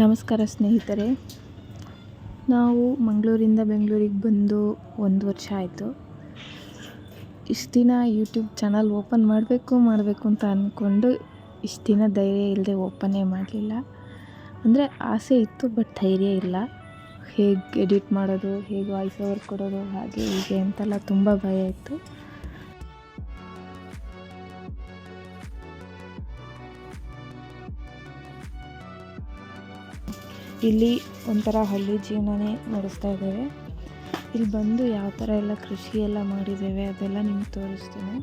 ನಮಸ್ಕಾರ ಸ್ನೇಹಿತರೆ. ನಾವು ಮಂಗಳೂರಿಂದ ಬೆಂಗಳೂರಿಗೆ ಬಂದು ಒಂದು ವರ್ಷ ಆಯಿತು. ಇಷ್ಟು ದಿನ ಯೂಟ್ಯೂಬ್ ಚಾನಲ್ ಓಪನ್ ಮಾಡಬೇಕು ಮಾಡಬೇಕು ಅಂತ ಅಂದ್ಕೊಂಡು ಇಷ್ಟು ದಿನ ಧೈರ್ಯ ಇಲ್ಲದೆ ಓಪನ್ನೇ ಮಾಡಲಿಲ್ಲ. ಅಂದರೆ ಆಸೆ ಇತ್ತು ಬಟ್ ಧೈರ್ಯ ಇಲ್ಲ. ಹೇಗೆ ಎಡಿಟ್ ಮಾಡೋದು, ಹೇಗೆ ವಾಯ್ಸ್ ಓವರ್ ಕೊಡೋದು, ಹಾಗೆ ಹೀಗೆ ಅಂತೆಲ್ಲ ತುಂಬ ಭಯ ಇತ್ತು. ಇಲ್ಲಿ ಒಂಥರ ಹಳ್ಳಿ ಜೀವನನೇ ನಡೆಸ್ತಾ ಇದ್ದೇವೆ. ಇಲ್ಲಿ ಬಂದು ಯಾವ ಥರ ಎಲ್ಲ ಕೃಷಿ ಎಲ್ಲ ಮಾಡಿದ್ದೇವೆ ಅದೆಲ್ಲ ನಿಮ್ಗೆ ತೋರಿಸ್ತೇನೆ.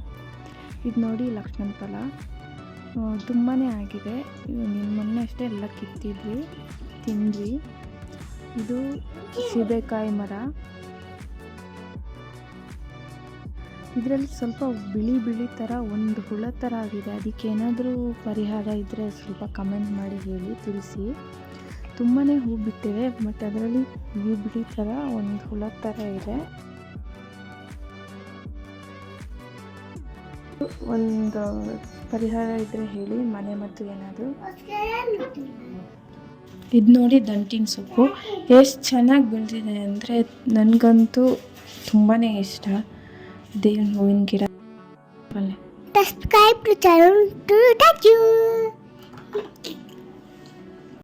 ಇದು ನೋಡಿ ಲಕ್ಷ್ಮಣ ಫಲ. ತುಂಬಾ ಆಗಿದೆ. ನಿನ್ನ ಮೊನ್ನೆ ಅಷ್ಟೇ ಎಲ್ಲ ಕಿತ್ತಿದ್ವಿ, ತಿಂದ್ವಿ. ಇದು ಸೀಬೆಕಾಯಿ ಮರ. ಇದರಲ್ಲಿ ಸ್ವಲ್ಪ ಬಿಳಿ ಬಿಳಿ ಥರ, ಒಂದು ಹುಳ ಥರ ಆಗಿದೆ. ಅದಕ್ಕೆ ಏನಾದರೂ ಪರಿಹಾರ ಇದ್ದರೆ ಸ್ವಲ್ಪ ಕಮೆಂಟ್ ಮಾಡಿ ಹೇಳಿ, ತಿಳಿಸಿ. ತುಂಬಾ ಹೂ ಬಿಟ್ಟಿದೆ ಮತ್ತು ಅದರಲ್ಲಿ ಹೂ ಬಿಡಿ ಥರ ಒಂದು ಹುಳ ಥರ ಇದೆ. ಒಂದು ಪರಿಹಾರ ಇದ್ದರೆ ಹೇಳಿ, ಮನೆ ಮತ್ತು ಏನಾದರೂ. ಇದು ನೋಡಿ ದಂಟಿನ ಸೊಪ್ಪು. ಎಷ್ಟು ಚೆನ್ನಾಗಿ ಬೆಳೆದಿದೆ ಅಂದರೆ ನನಗಂತೂ ತುಂಬಾ ಇಷ್ಟ. ದೇವ್ರ ಹೂವಿನ ಗಿಡ. Subscribe to touch you.